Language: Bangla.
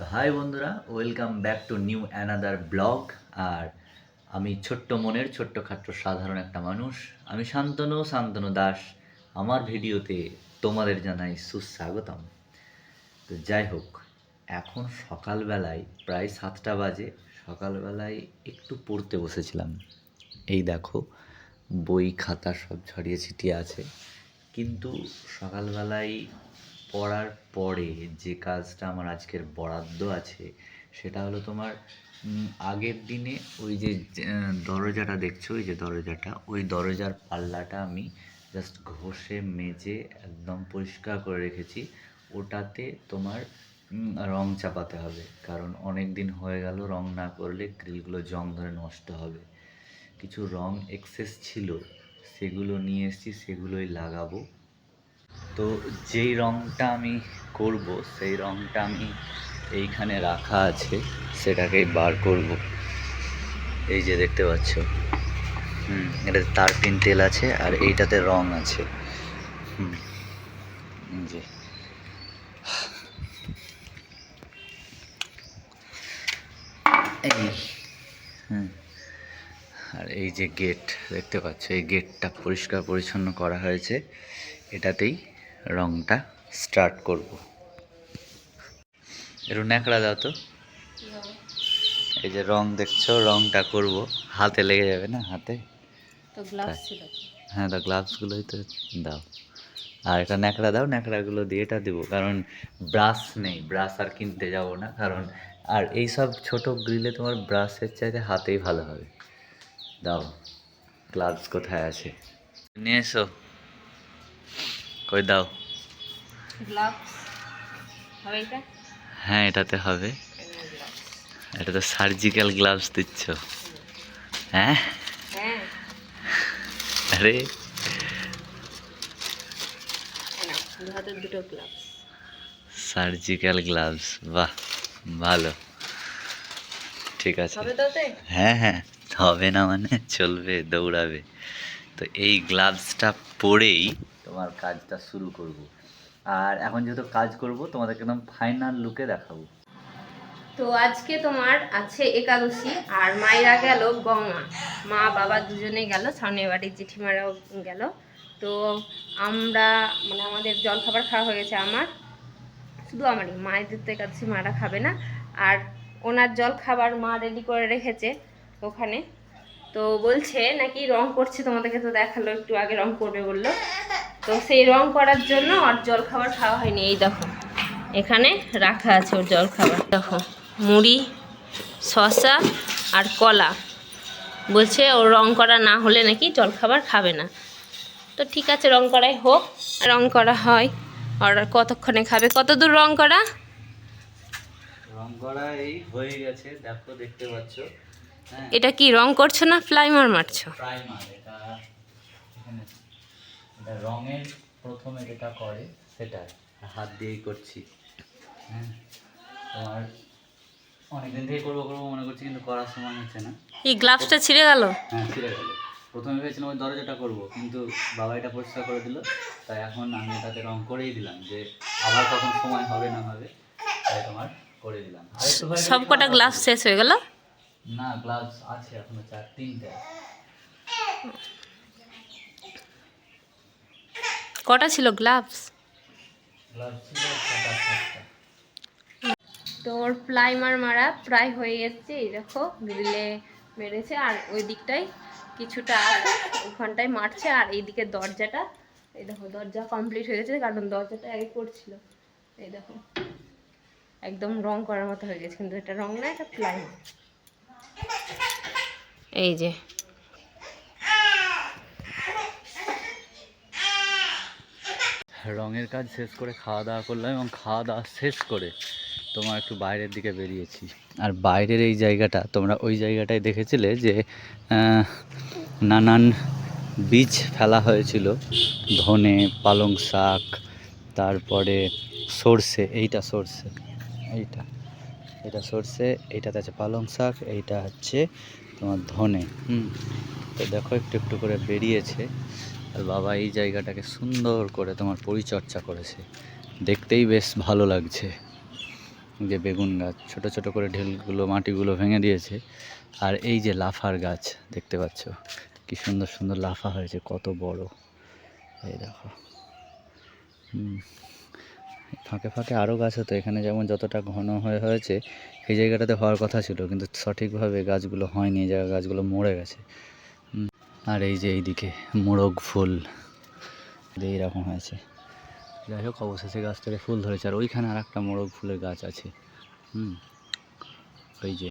তো হাই বন্ধুরা, welcome back to new another blog. আর আমি ছোট্ট মনের ছোট্ট খাট্ট সাধারণ একটা মানুষ। আমি শান্তনু শান্তনু দাস। আমার ভিডিওতে তোমাদের জানাই সুস্বাগতম। তো যাই হোক, এখন সকালবেলায় প্রায় সাতটা বাজে। সকালবেলায় একটু পড়তে বসেছিলাম। এই দেখো, বই, খাতা সব ছড়িয়ে ছিটিয়ে আছে। কিন্তু সকালবেলায় পড়ার পরে যে কাজটা আমার আজকের বরাদ্দ আছে, সেটা হলো তোমার আগের দিনে ওই যে দরজাটা দেখছ? ওই যে দরজাটা, ওই দরজার পাল্লাটা আমি জাস্ট ঘষে মেজে একদম পরিষ্কার করে রেখেছি। ওটাতে তোমার রং চাপাতে হবে। কারণ অনেক দিন হয়ে গেল, রং না করলে গ্রিলগুলো জং ধরে নষ্ট হবে। কিছু রং এক্সেস ছিল, সেগুলো নিয়ে এসেছি, সেগুলোই লাগাবো। তো যেই রংটা আমি করব, সেই রংটা আমি এইখানে রাখা আছে, সেটাকেই বার করব। এই যে দেখতে পাচ্ছ। হুম, এটাতে তার পিন তেল আছে আর এইটাতে রং আছে। হুম যে। এই, হুম, আর এই যে গেট, দেখতে পাচ্ছ? এই গেটটা পরিষ্কার পরিচ্ছন্ন করা হয়েছে। এটাতেই রংটা স্টার্ট করব। একটু ন্যাকড়া দাও তো। এই যে রং দেখছ রংটা করব। হাতে লেগে যাবে না হাতে? হ্যাঁ তো গ্লাভসগুলোই তো দাও। আর এটা ন্যাকড়া দাও ন্যাকড়াগুলো দিয়ে এটা দেবো। কারণ ব্রাশ নেই ব্রাশ আর কিনতে যাব না। কারণ আর এই সব ছোট গ্রিলে তোমার ব্রাশের চাইতে হাতেই ভালো হবে। দাও গ্লাভস কোথায় আছে? নিয়ে এসো। কই দাও। হ্যাঁ এটাতে হবে। এটা তো সার্জিক্যাল গ্লাভস দিচ্ছ। হ্যাঁ? হ্যাঁ। আরে। দুটো গ্লাভস সার্জিক্যাল গ্লাভস বাহ ভালো। ঠিক আছে। হ্যাঁ হ্যাঁ হবে না মানে চলবে দৌড়াবে। তো এই গ্লাভসটা পরেই তোমার কাজটা শুরু করব। আর এখন যেহেতু কাজ করব, তোমাদেরকে একদম ফাইনাল লুকে দেখাবো। তো আজকে তোমার আছে একাদশী, আর মায়েরা গেল গঙ্গা। মা, বাবা দুজনে গেল সামনে বাড়ির জেঠিমারাও গেল। তো আমরা মানে আমাদের জল খাবার খাওয়া হয়ে গেছে আমার। শুধু আমারই, মায়েদের তো একাদশী, মারা খাবে না। আর ওনার জল খাবার মা রেডি করে রেখেছে ওখানে। তো বলছে নাকি রং করছে, তোমাদেরকে তো দেখাল, একটু আগে রং করবে বলল। তো সেই রং করার জন্য আর জল খাবার খাওয়া হয়নি এই দেখো। এখানে রাখা আছে ওর জল খাবার। দেখো মুড়ি শসা আর কলা। বলছে ওর রং করা না হলে নাকি জল খাবার খাবে না। তো ঠিক আছে রং করাই হোক রং করা হয়। আর কতক্ষণে খাবে? কত দূর রং করা? রং করা এই হয়ে গেছে দেখো দেখতে পাচ্ছ। হ্যাঁ। এটা কি রং করছ না প্লাইমার মারছো? প্রাইমার এটা এখানে। এটা রঙের প্রথমে যেটা করে সেটা হাত দিয়েই করছি। হ্যাঁ। তোমার অনেকদিন থেকে করব করব মনে করছি কিন্তু করার সময় হচ্ছে না। এই গ্লাভসটা ছিঁড়ে গেল? হ্যাঁ ছিঁড়ে গেল। প্রথমে ভেবেছিলাম ওই দরজাটা করব কিন্তু বাবা এটা পরিষ্কার করে দিল। তাই এখন আমি এটাতে রং করেই দিলাম যে আবার কখন সময় হবে না হবে তাই তোমার করে দিলাম। সব কটা গ্লাভস শেষ হয়ে গেল? না গ্লাভস আছে এখনও চার তিনটে আছে। কটা ছিল? গ্লাভস গ্লাভস ছিল তো ওর প্লাইমার মারা প্রায় হয়ে গেছে এই দেখো গ্রিলে মেরেছে আর ওই দিকটায় কিছুটা আছে ওখানটায় মারছে আর এইদিকে দরজাটা এই দেখো দরজা কমপ্লিট হয়ে গেছে কারণ দরজাটা আগে করছিল। এই দেখো একদম রং করার মতো হয়ে গেছে কিন্তু এটা রং না এটা প্লাইমার এই যে রঙের কাজ শেষ করে খাওয়া দাওয়া করলাম এবং খাওয়া দাওয়া শেষ করে তোমার একটু বাইরের দিকে বেরিয়েছি। আর বাইরের এই জায়গাটা, তোমরা ওই জায়গাটায় দেখেছিলে যে নানান বীজ ফেলা হয়েছিল। ধনে, পালং শাক, তারপরে সর্ষে, এইটা সর্ষে, এইটা এটা সর্ষে, এইটাতে আছে পালং শাক, এইটা হচ্ছে তোমার ধনে। হুম, তো দেখো একটু একটু করে বেরিয়েছে। আর বাবা এই জায়গাটাকে সুন্দর করে তোমার পরিচর্যা করেছে। দেখতেই বেশ ভালো লাগছে যে বেগুন গাছ, ছোট ছোট করে ঢিলগুলো, মাটিগুলো ভেঙে দিয়েছে। আর এই যে লাফার গাছ দেখতে পাচ্ছ, কি সুন্দর সুন্দর লাফা হয়েছে, কত বড়। এই দেখো। ফাঁকে ফাঁকে আরও গাছ হতো, এখানে যেমন যতটা ঘন হয়ে হয়েছে, এই জায়গাটাতে হওয়ার কথা ছিল, কিন্তু সঠিকভাবে গাছগুলো হয়নি, এই গাছগুলো মরে গেছে। আর এই যে এইদিকে মোরগ ফুল এইরকম হয়েছে। যাই হোক, অবশেষে গাছ থেকে ফুল ধরেছে। আর ওইখানে আর একটা মোরগ ফুলের গাছ আছে। হুম, ওই যে